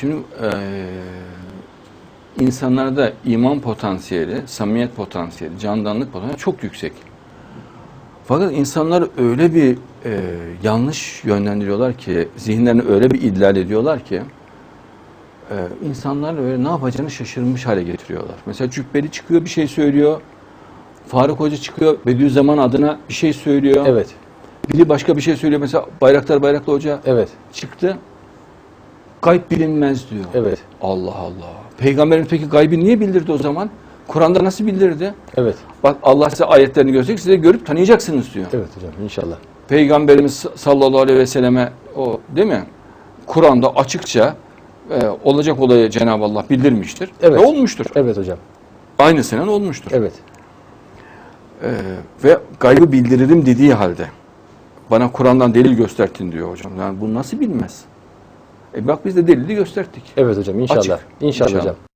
Şimdi eee insanlarda iman potansiyeli, samimiyet potansiyeli, candanlık potansiyeli çok yüksek. Fakat insanlar öyle bir eee, yanlış yönlendiriyorlar ki, zihinlerini öyle bir idlal ediyorlar ki, eee insanlar öyle ne yapacağını şaşırmış hale getiriyorlar. Mesela Cübbeli çıkıyor bir şey söylüyor, Faruk Hoca çıkıyor Bediüzzaman adına bir şey söylüyor. Evet. Biri başka bir şey söylüyor. Mesela Bayraktar Bayraklı Hoca Evet. çıktı. Gayb bilinmez diyor. Evet. Allah Allah. Peygamberimiz peki gaybi niye bildirdi o zaman? Kur'an'da nasıl bildirdi? Evet. Bak Allah size ayetlerini gösterecek, size görüp tanıyacaksınız diyor. Evet hocam inşallah. Peygamberimiz sallallahu aleyhi ve selleme o değil mi? Kur'an'da açıkça e, olacak olayı Cenab-ı Allah bildirmiştir. Evet. Ve olmuştur. Evet hocam. Aynısının olmuştur. Evet. E, ve gaybı bildiririm dediği halde bana Kur'an'dan delil göstertin diyor hocam. Yani bu nasıl bilmez? E bak biz de delili gösterdik. Evet hocam inşallah. Açık. İnşallah, İnşallah. hocam.